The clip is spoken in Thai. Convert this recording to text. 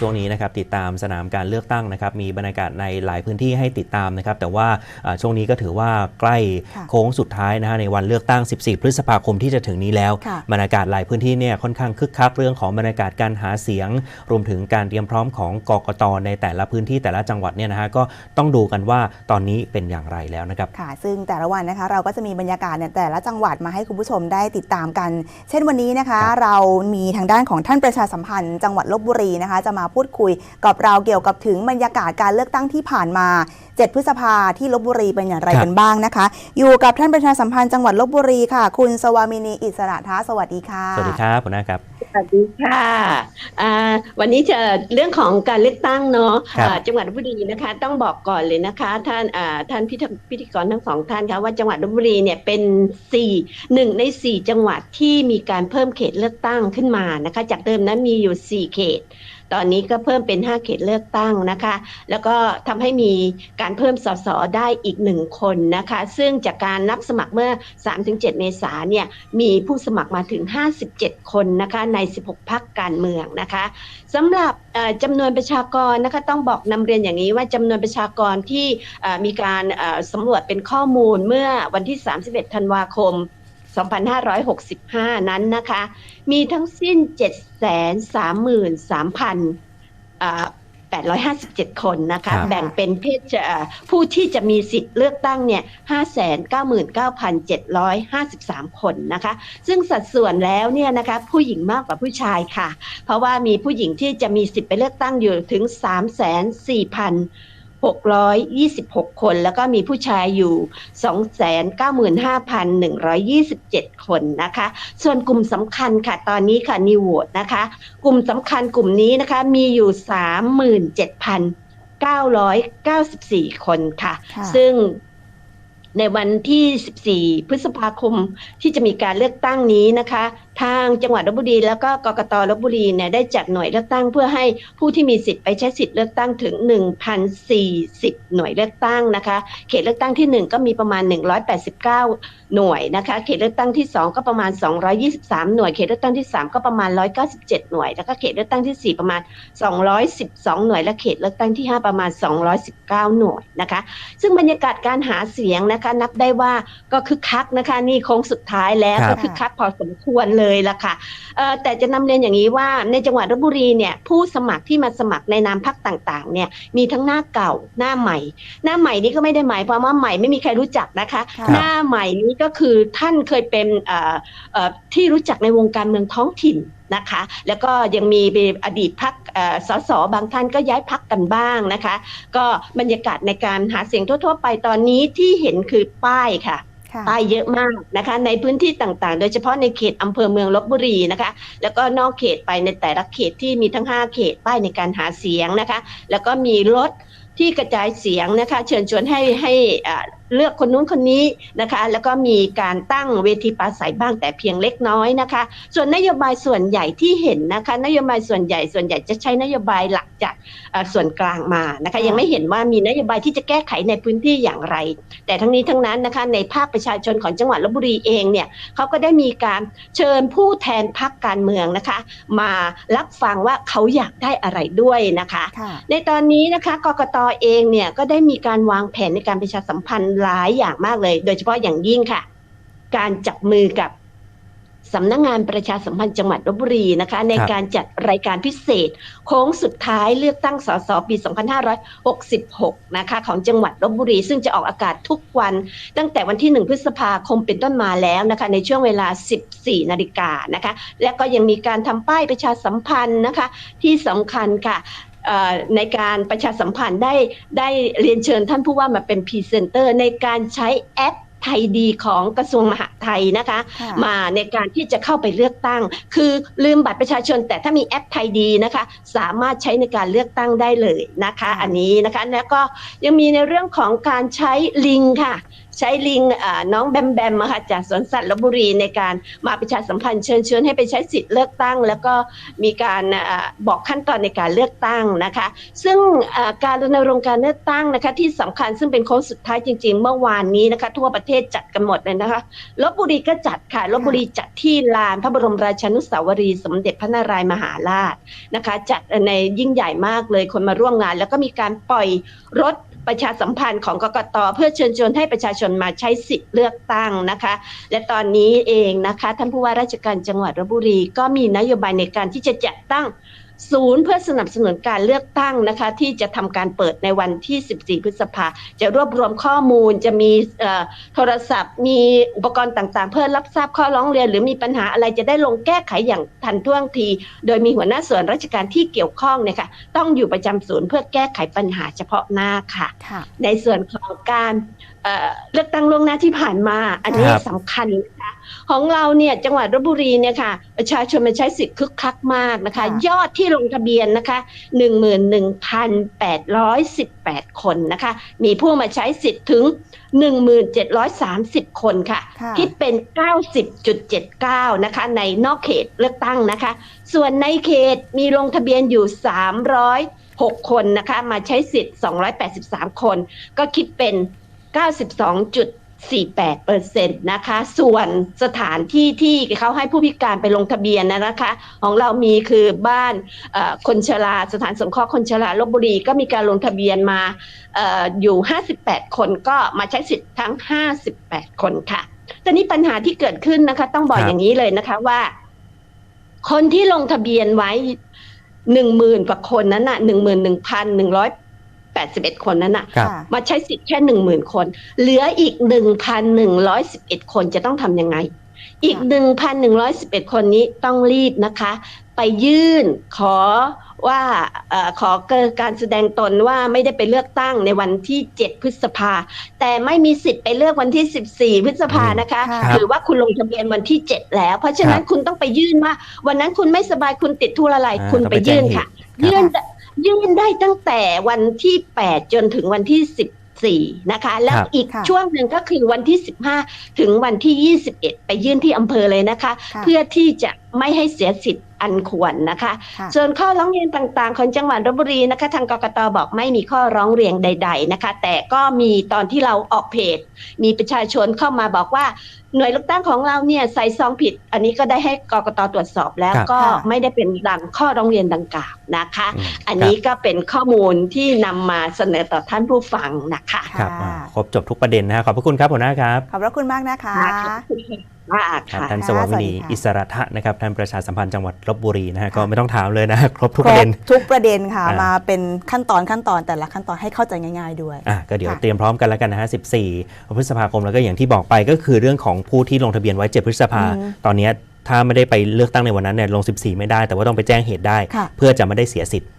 ช่วงนี้นะครับติดตามสนามการเลือกตั้งนะครับมีบรรยากาศในหลายพื้นที่ให้ติดตามนะครับแต่ว่าอ่าช่วงนี้ก็ถือว่าใกล้ค่ะโค้งสุดท้ายนะฮะในวันเลือกตั้ง 14 พฤษภาคมที่จะถึงนี้แล้วค่ะบรรยากาศหลายพื้นที่เนี่ยค่อนข้างคึกคักเรื่องของบรรยากาศการหาเสียง รวมถึงการเตรียมพร้อมของกกตในแต่ละพื้นที่แต่ละจังหวัดเนี่ยนะฮะก็ต้องดูกันว่าตอนนี้เป็นอย่างไรแล้วนะครับค่ะ ซึ่งแต่ละวันนะคะเราก็จะมีบรรยากาศในแต่ละจังหวัดมาให้คุณผู้ชมได้ติดตามกัน เช่นวันนี้นะคะครับเรามีทางด้านของท่านประชาสัมพันธ์ จังหวัดลบบุรีนะคะจะมาพูดคุย กับเราเกี่ยวกับถึงบรรยากาศการเลือกตั้งที่ผ่านมา 7 พฤษภาที่ลบบุรีเป็นอย่างไรครับกันบ้างนะคะ อยู่กับท่านประชาสัมพันธ์จังหวัดลบบุรีค่ะ คุณสวามินีอิสระท้าสวัสดีค่ะ สวัสดีครับหัวหน้าครับสวัสดีค่ะอ่าวันนี้จะเรื่องของการเลือกตั้งเนาะครับอ่าจังหวัดลบบุรีนะคะ ต้องบอกก่อนเลยนะคะ ท่านอ่าท่านพิธีพิธีกรทั้งสองท่านคะว่าจังหวัดลบบุรีเนี่ยเป็นสี่หนึ่งในสี่จังหวัดที่มีการเพิ่มเขตเลือกตั้งขึ้นมานะคะ จากเดิมนั้นมีอยู่สี่เขต ตอนนี้ก็เพิ่มเป็น5เขตเลือกตั้งนะคะ แล้วก็ทำให้มีการเพิ่มสสได้อีกหนึ่งคนนะคะ ซึ่งจากการนับสมัครเมื่อ 3-7 เมษาเนี่ยมีผู้สมัครมาถึง 57 คนนะคะใน 16 พักการเมืองนะคะสำหรับเอ่อจำนวนประชากรนะคะต้องบอกนำเรียนอย่างนี้ว่าจำนวนประชากรที่มีการเอ่อสำรวจเป็นข้อมูลเมื่อวันที่ 31 ธันวาคม 2565 นั้นนะคะ มีทั้งสิ้น 733,300อ่า857 คนนะคะครับแบ่งเป็นเพศเอ่อผู้ที่จะมีสิทธิ์เลือกตั้งเนี่ย 599,753 คนนะคะ ซึ่งสัดส่วนแล้วเนี่ยนะคะผู้หญิงมากกว่าผู้ชายค่ะ เพราะว่ามีผู้หญิงที่จะมีสิทธิ์ไปเลือกตั้งอยู่ถึง 3,4,626 คน แล้วก็มีผู้ชายอยู่ 295,127 คนนะคะ ส่วนกลุ่มสำคัญค่ะ ตอนนี้ค่ะนิวโหวตนะคะ กลุ่มสำคัญกลุ่มนี้นะคะมีอยู่ 37,994 คนค่ะค่ะ ซึ่งในวันที่ 14 พฤษภาคมที่จะมีการเลือกตั้งนี้นะคะ ทางจังหวัดลบบุรีแล้วก็กกตลบบุรีเนี่ยได้จัดหน่วยเลือกตั้งเพื่อให้ผู้ที่มีสิทธิ์ไปใช้สิทธิ์เลือกตั้งถึง 1,040 หน่วยเลือกตั้งนะคะ เขตเลือกตั้งที่ 1 ก็มีประมาณ 189 หน่วยนะคะ เขตเลือกตั้งที่ 2 ก็ประมาณ 223 หน่วย เขตเลือกตั้งที่ 3 ก็ประมาณ 197 หน่วย แล้วก็เขตเลือกตั้งทีสี่4 ประมาณ 212 หน่วย และเขตเลือกตั้งที่ 5 ประมาณ 219 หน่วยนะคะ ซึ่งบรรยากาศการหาเสียงนะคะนับได้ว่าก็คึกคักนะคะนี่โค้งสุดท้ายแล้วครับก็คึกคักพอสมควรเลยละค่ะเอ่อแต่จะนำเรียนอย่างนี้ว่าในจังหวัดลบบุรีเนี่ยผู้สมัครที่มาสมัครในนามพักต่างๆเนี่ยมีทั้งหน้าเก่าหน้าใหม่ หน้าใหม่นี้ก็ไม่ได้หมายความว่าใหม่ไม่มีใครรู้จักนะคะค่ะหน้าใหม่นี้ก็คือท่านเคยเป็นเอ่อเอ่อที่รู้จักในวงการเมืองท้องถิ่นนะคะแล้วก็ยังมีอดีตพักสสบางท่านก็ย้ายพักกันบ้างนะคะ ก็บรรยากาศในการหาเสียงทั่ว ๆ ไปตอนนี้ที่เห็นคือป้ายค่ะ ตายเยอะมากนะคะ ในพื้นที่ต่างๆ โดยเฉพาะในเขตอำเภอเมืองลบบุรีนะคะ แล้วก็นอกเขตไปในแต่ละเขตที่มีทั้ง 5 เขตป้ายในการหาเสียงนะคะ แล้วก็มีรถที่กระจายเสียงนะคะ เชิญชวนให้ให้อ่า เลือกคนนู้นคนนี้นะคะ แล้วก็มีการตั้งเวทีปราศัยบ้างแต่เพียงเล็กน้อยนะคะ ส่วนนโยบายส่วนใหญ่ที่เห็นนะคะ นโยบายส่วนใหญ่ส่วนใหญ่จะใช้นโยบายหลักจากเอ่อส่วนกลางมานะคะค่ะยังไม่เห็นว่ามีนโยบายที่จะแก้ไขในพื้นที่อย่างไร แต่ทั้งนี้ทั้งนั้นนะคะในภาคประชาชนของจังหวัดลบบุรีเองเนี่ยเขาก็ได้มีการเชิญผู้แทนพักการเมืองนะคะ มารับฟังว่าเขาอยากได้อะไรด้วยนะคะค่ะในตอนนี้นะคะกกตเองเนี่ยก็ได้มีการวางแผนในการประชาสัมพันธ์หลายอย่างมากเลย โดยเฉพาะอย่างยิ่งค่ะ การจับมือกับสำนักงงานประชาสัมพันธ์จังหวัดลบบุรีนะคะ ในครับการจัดรายการพิเศษ โค้งสุดท้ายเลือกตั้งสสปี 2566 นะคะ ของจังหวัดลบบุรี ซึ่งจะออกอากาศทุกวัน ตั้งแต่วันที่ 1 พฤษภาคมเป็นต้นมาแล้วนะคะ ในช่วงเวลา 14 นาฬิกานะคะ และก็ยังมีการทำป้ายประชาสัมพันธ์นะคะ ที่สำคัญค่ะเอ่อ ในการประชาสัมพันธ์ได้ได้เรียนเชิญท่านผู้ว่ามาเป็นพรีเซนเตอร์ในการใช้แอปไทยดีของกระทรวงมหาดไทยนะคะค่ะมาในการที่จะเข้าไปเลือกตั้ง คือลืมบัตรประชาชน แต่ถ้ามีแอปไทยดีนะคะ สามารถใช้ในการเลือกตั้งได้เลยนะคะค่ะอันนี้นะคะแล้วก็ยังมีในเรื่องของการใช้ลิงค่ะ ใช้ลิงน้องแบมแบมอะค่ะจากสวนสัตว์ลบบุรีในการมาประชาสัมพันธ์เชิญชวนให้ไปใช้สิทธิ์เลือกตั้ง แล้วก็มีการอบอกขั้นตอนในการเลือกตั้งนะคะ ซึ่งการรณรงค์การเลือกตั้งนะคะที่สำคัญซึ่งเป็นโค้งสุดท้ายจริง ๆ เมื่อวานนี้นะคะ ทั่วประเทศจัดกันหมดเลยนะคะลบบุรีก็จัดค่ะลบบุรีจัดที่ลานพระบรมราชานุสาวรีย์สมเด็จพระนารายมหาราชนะคะ จัดในยิ่งใหญ่มากเลยคนมาร่วมงาน แล้วก็มีการปล่อยรถ ประชาสัมพันธ์ของกกตเพื่อเชิญชวนให้ประชาชนมาใช้สิทธิ์เลือกตั้งนะคะ และตอนนี้เองนะคะท่านผู้ว่าราชการจังหวัดลบบุรีก็มีนโยบายในการที่จะจัดตั้ง ศูนย์เพื่อสนับสนุนการเลือกตั้งนะคะที่จะทำการเปิดในวันที่ 14 พฤษภาจะรวบรวมข้อมูลจะมีเอ่อโทรศัพท์ มีอุปกรณ์ต่างๆ เพื่อรับทราบข้อร้องเรียน หรือมีปัญหาอะไรจะได้ลงแก้ไขอย่างทันท่วงที โดยมีหัวหน้าส่วนราชการที่เกี่ยวข้องเนี่ยค่ะต้องอยู่ประจำศูนย์เพื่อแก้ไขปัญหาเฉพาะหน้าค่ะค่ะในส่วนของการเอ่อเลือกตั้งล่วงหน้าที่ผ่านมา อันนี้ครับสำคัญนะคะ ของเราเนี่ยจังหวัดลบบุรีเนี่ยค่ะประชาชนมาใช้สิทธิ์คึกคักมากนะคะ ยอดที่ลงทะเบียนนะคะ11,818 คนนะคะ มีผู้มาใช้สิทธิ์ถึง 1730 คนค่ะ คิดเป็น 90.79 นะคะ ในนอกเขตเลือกตั้งนะคะ ส่วนในเขตมีลงทะเบียนอยู่ 306 คนนะคะ มาใช้สิทธิ์ 283 คน ก็คิดเป็น 92. 48%นะคะ ส่วนสถานที่ที่เขาให้ผู้พิการไปลงทะเบียนนะนะคะ ของเรามีคือบ้านคนชราสถานสงเคราะห์คนชราลบบุรีก็มีการลงทะเบียนมาออยู่ 58 คนก็มาใช้สิทธิ์ทั้ง 58 คนค่ะแต่นี้ปัญหาที่เกิดขึ้นนะคะ ต้องบอกอย่างนี้เลยนะคะว่า คนที่ลงทะเบียนไว้หนึ่งหมื่นกว่าคนนั้นน่ะหนึ่งหมื่นหนึ่งพันหนึ่งร้อย แปดสิบเอ็ดคนนั้นน่ะครับค่ะมาใช้สิทธิ์แค่หนึ่งหมื่นคน เหลืออีกหนึ่งพันหนึ่งร้อยสิบเอ็ดคนจะต้องทำยังไง อีกหนึ่งพันหนึ่งร้อยสิบเอ็ดคนนี้ต้องรีบนะคะ ไปยื่นขอว่าเออขอเกิดการแสดงตนว่าไม่ได้ไปเลือกตั้งในวันที่ 7 พฤษภา แต่ไม่มีสิทธิ์ไปเลือกวันที่ 14 พฤษภานะคะค่ะถือว่าคุณลงทะเบียนวันที่ 7 แล้ว เพราะฉะนั้นคุณต้องไปยื่นว่า วันนั้นคุณไม่สบายคุณติดธุระอะไรอ่าคุณต้องไปไปแจ้ยื่งนเหตุค่ะครับยื่น ยื่นได้ตั้งแต่วันที่ 8 จนถึงวันที่ 14 นะคะ แล้วครับอีกค่ะช่วงหนึ่งก็คือวันที่ 15 ถึงวันที่ 21 ไปยื่นที่อำเภอเลยนะคะค่ะเพื่อที่จะไม่ให้เสียสิทธิ์อันควรนะคะค่ะส่วนข้อร้องเรียนต่างๆ ของจังหวัดลบบุรีนะคะ ทางกกตบอกไม่มีข้อร้องเรียนใด ๆนะคะ แต่ก็มีตอนที่เราออกเพจ มีประชาชนเข้ามาบอกว่าหน่วยเลือกตั้งของเราเนี่ยใส่ซองผิด อันนี้ก็ได้ให้กกตตรวจสอบแล้วครับก็ค่ะไม่ได้เป็นดังข้อร้องเรียนดังกล่าวนะคะอืมอันนี้ก็เป็นข้อมูลที่นำมาเสนอต่อท่านผู้ฟังนะคะครับค่ะอ่าครบจบทุกประเด็นนะฮะขอบพระคุณครับหัวหน้าครับขอบพระคุณมากนะคะ ว่าครับค่ะท่านสค่ะวัสสวัสดีดีค่ะอิสระทะนะครับท่านประชาสัมพันธ์จังหวัดลบบุรีนะฮะค่ะก็ไม่ต้องถามเลยนะครบทุกคปรระเด็บนทุกประเด็นค่ะอ่ามมาเป็นขั้นตอนขั้นตอนแต่ละขั้นตอนให้เข้าใจง่าย ๆด้วยอะก็เดี๋ยวค่ะเตรียมพร้อมกันแล้วกันนะฮะ14 พฤษภาคมแล้วก็อย่างที่บอกไปก็คือเรื่องของผู้ที่ลงทะเบียนไว้7พฤษภาอืมตอนเนี้ยถ้าไม่ได้ไปเลือกตั้งในวันนั้นเนี่ยลง 14 ไม่ได้ แต่ว่าต้องไปแจ้งเหตุได้ค่ะเพื่อจะไม่ได้เสียสิทธิ์